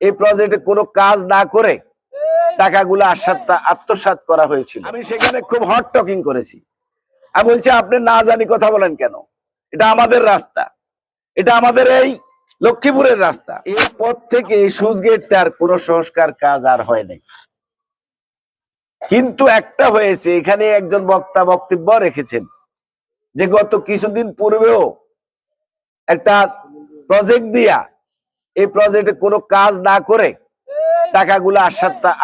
এই প্রজেক্টে কোনো কাজ না করে টাকাগুলো আশ্বাত আত্মসাৎ করা হয়েছিল। আমি সেখানে খুব হট টকিং করেছি। আমি বলছি আপনি না জানি কথা বলেন কেন? এটা আমাদের রাস্তা। এটা আমাদের এই লক্ষ্মীপুরের রাস্তা। এরপর থেকে এই সুচ গেটটার কোনো সংস্কার কাজ আর হয় নাই। কিন্তু একটা হয়েছে এখানে একজন বক্তা বক্তব্য রেখেছেন যে গত কিছুদিন পূর্বেও একটা প্রজেক্ট দিয়া এই প্রজেক্টে কোনো কাজ না করে টাকাগুলো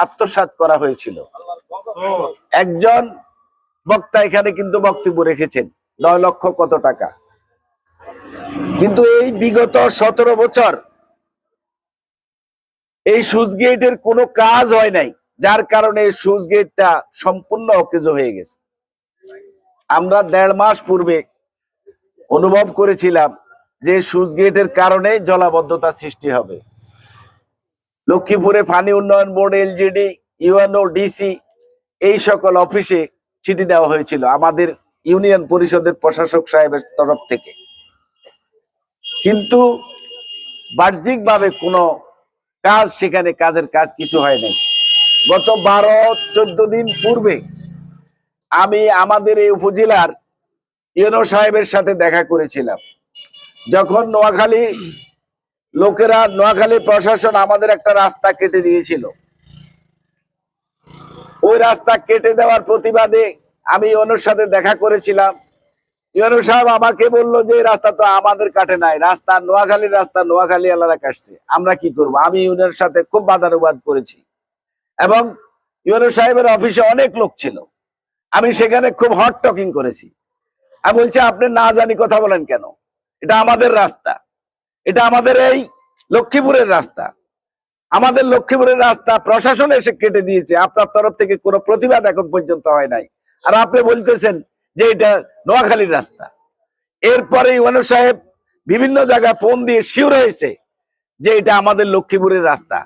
আত্মসাৎ করা হয়েছিল। একজন বক্তা এখানে কিন্তু বক্তব্য রেখেছেন, নয় লক্ষ কত টাকা। কিন্তু এই বিগত সতেরো বছর এই সুচ গেটের কোনো কাজ হয় নাই, যার কারণে সুচ গেটটা সম্পূর্ণ অকেজ হয়ে গেছে। আমরা দেড় মাস পূর্বে অনুভব করেছিলাম যে সুচ গেটের কারণে জলাবদ্ধতা সৃষ্টি হবে। লক্ষ্মীপুরে পানি উন্নয়ন বোর্ড এলজিডি ইউএনও, ডিসি এই সকল অফিসে চিঠি দেওয়া হয়েছিল আমাদের ইউনিয়ন পরিষদের প্রশাসক সাহেবের তরফ থেকে। কিন্তু বাহ্যিকভাবে কোনো কাজ সেখানে কাজের কাজ কিছু হয় নাই। গত বারো, চোদ্দ দিন পূর্বে আমি আমাদের এই উপজেলার ইউনো সাহেবের সাথে দেখা করেছিলাম। যখন নোয়াখালী লোকেরা, নোয়াখালী প্রশাসন আমাদের একটা রাস্তা কেটে দিয়েছিল। ওই রাস্তা কেটে দেওয়ার প্রতিবাদে আমি ইউনোর সাথে দেখা করেছিলাম। ইউনো সাহেব আমাকে বলল যে রাস্তা তো আমাদের কাটে নাই। রাস্তা নোয়াখালীর রাস্তা নোয়াখালী আলাদা কাটছে। আমরা কি করব? আমি ইউনোর সাথে খুব বাদানুবাদ করেছি। এবং ইউনো সাহেবের অফিসে অনেক লোক ছিল। আমি সেখানে খুব হট টকিং করেছি। আমি বলছি, আপনি না জানি কথা বলেন কেন? এটা আমাদের রাস্তা। এটা আমাদের এই লক্ষ্মীপুরের রাস্তা। আমাদের লক্ষ্মীপুরের রাস্তা প্রশাসন এসে কেটে দিয়েছে। আপনার তরফ থেকে কোনো প্রতিবাদ এখন পর্যন্ত হয় নাই। আর আপনি বলতেছেন যে এটা নোয়াখালীর রাস্তা। এরপরে ইউনো সাহেব বিভিন্ন জায়গায় ফোন দিয়ে শিওর হয়েছে যে এটা আমাদের লক্ষ্মীপুরের রাস্তা।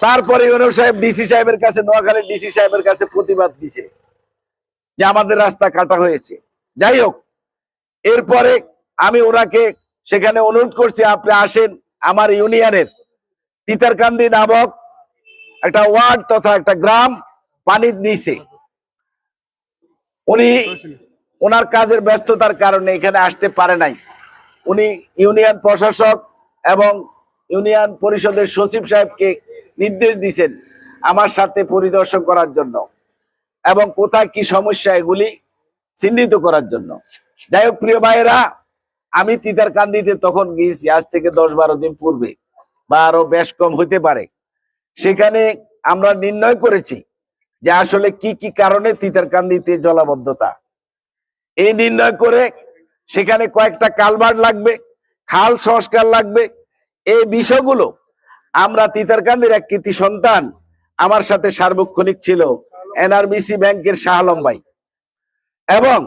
তারপরে ইউনো সাহেব ডিসি সাহেবের কাছে, নোয়াখালীর ডিসি সাহেবের কাছে প্রতিবাদ দিছে যে আমাদের রাস্তা কাটা হয়েছে। যাই হোক, এরপরে আমি ওনাকে সেখানে অনুরোধ করছি, আপনি আসেন আমার ইউনিয়নের তিতারকান্দি নামক একটা ওয়ার্ড তথা একটা গ্রাম পানির নিচে। উনি ওনার কাজের ব্যস্ততার কারণে এখানে আসতে পারে নাই। উনি ইউনিয়ন প্রশাসক এবং ইউনিয়ন পরিষদের সচিব সাহেবকে নির্দেশ দিয়েছেন আমার সাথে পরিদর্শন করার জন্য এবং কোথায় কি সমস্যা এগুলি চিহ্নিত করার জন্য। যাই হোক, প্রিয় ভাইয়েরা আমি তিতার কান্দিতে তখন গিয়েছি, আজ থেকে দশ বারো দিন পূর্বে, বা আরও বেশ কম হইতে পারে। সেখানে আমরা নির্ণয় করেছি যে আসলে কি কি কারণে তিতার কান্দিতে জলাবদ্ধতা। এই নির্ণয় করে সেখানে কয়েকটা কালভার্ট লাগবে, খাল সংস্কার লাগবে। এই বিষয়গুলো আমরা তিতারকান্দির এক কৃতি সন্তান, আমার সাথে সার্বক্ষণিক ছিল, এনআরবিসি ব্যাংকের শাহ ভাই। এবং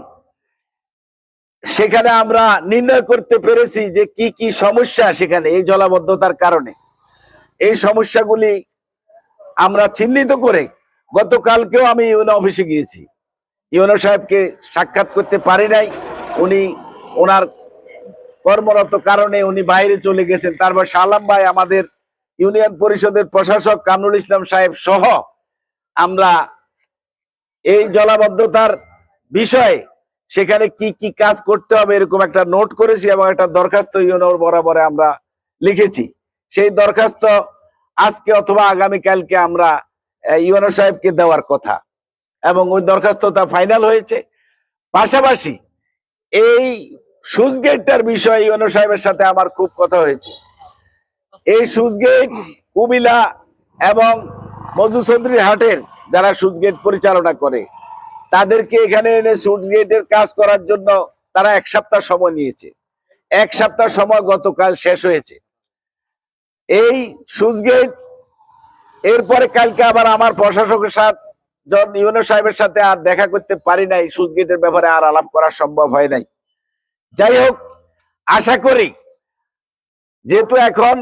সেখানে আমরা নির্ণয় করতে পেরেছি যে কি কি সমস্যা সেখানে এই জলাবদ্ধতার কারণে। এই সমস্যাগুলি আমরা চিহ্নিত করে গতকালকেও আমি ইউনো অফিসে গিয়েছি। ইউনো সাহেবকে সাক্ষাৎ করতে পারি নাই। উনি, ওনার কর্মরত কারণে উনি বাইরে চলে গেছেন। তারপর সালাম ভাই, আমাদের ইউনিয়ন পরিষদের প্রশাসক কামরুল ইসলাম সাহেব সহ আমরা এই জলাবদ্ধতার বিষয়ে সেখানে কি কি কাজ করতে হবে এরকম একটা নোট করেছি এবং একটা দরখাস্ত ইউনোর বরাবরে আমরা লিখেছি। সেই দরখাস্ত আজকে অথবা আগামীকালকে আমরা ইউনো সাহেবকে দেওয়ার কথা এবং ওই দরখাস্তটা ফাইনাল হয়েছে। পাশাপাশি এই সুচ গেটটার বিষয়ে ইউনো সাহেবের সাথে আমার খুব কথা হয়েছে। এই সুচ গেট কুমিলা এবং মধুচন্দ্রী হাটের যারা সুচ গেট পরিচালনা করে তাদেরকে এখানে এনে সুচ গেটের কাজ করার জন্য তারা এক সপ্তাহ সময় নিয়েছে। এক সপ্তাহ সময় গতকাল শেষ হয়েছে। এই সুচ গেট এরপরে কালকে আবার আমার প্রশাসকের সাথে, জন ইউনো সাহেবের সাথে আর দেখা করতে পারি নাই সুচ গেটের ব্যাপারে আর আলাপ করা সম্ভব হয় নাই। যাই হোক, আশা করি, যেহেতু এখন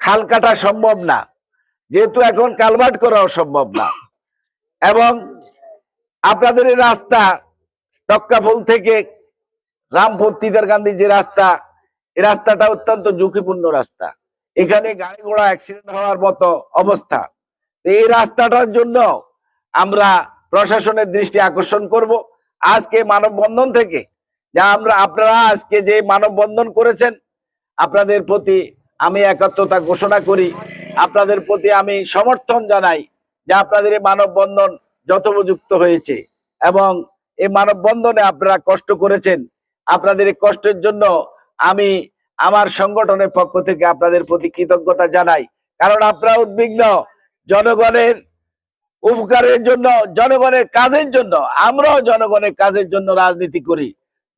খাল কাটা সম্ভব না, যেহেতু এখন কালভার্ট করাও সম্ভব না, এবং আপনাদের এই রাস্তা টক্কাফুল থেকে রামপুর তিতারকান্দি যে রাস্তা, এই রাস্তাটা অত্যন্ত ঝুঁকিপূর্ণ রাস্তা। এখানে গাড়ি ঘোড়া অ্যাক্সিডেন্ট হওয়ার মতো অবস্থা। এই রাস্তাটার জন্য আমরা প্রশাসনের দৃষ্টি আকর্ষণ করব। আজকে মানববন্ধন থেকে যা আমরা, আপনারা আজকে যে মানববন্ধন করেছেন, আপনাদের প্রতি আমি একাত্মতা ঘোষণা করি। আপনাদের প্রতি আমি সমর্থন জানাই যে আপনাদের এই মানববন্ধন যথোপযুক্ত হয়েছে এবং এই মানববন্ধনে আপনারা কষ্ট করেছেন। আপনাদের এই কষ্টের জন্য আমি আমার সংগঠনের পক্ষ থেকে আপনাদের প্রতি কৃতজ্ঞতা জানাই। কারণ আপনারা উদ্বিগ্ন জনগণের উপকারের জন্য, জনগণের কাজের জন্য, আমরাও জনগণের কাজের জন্য রাজনীতি করি।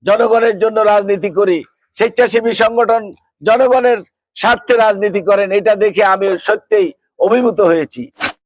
জনগণের জন্য রাজনীতি করি। স্বেচ্ছাসেবী সংগঠন জনগণের স্বার্থে রাজনীতি করেন, এটা দেখে আমি সত্যিই অভিভূত হয়েছি।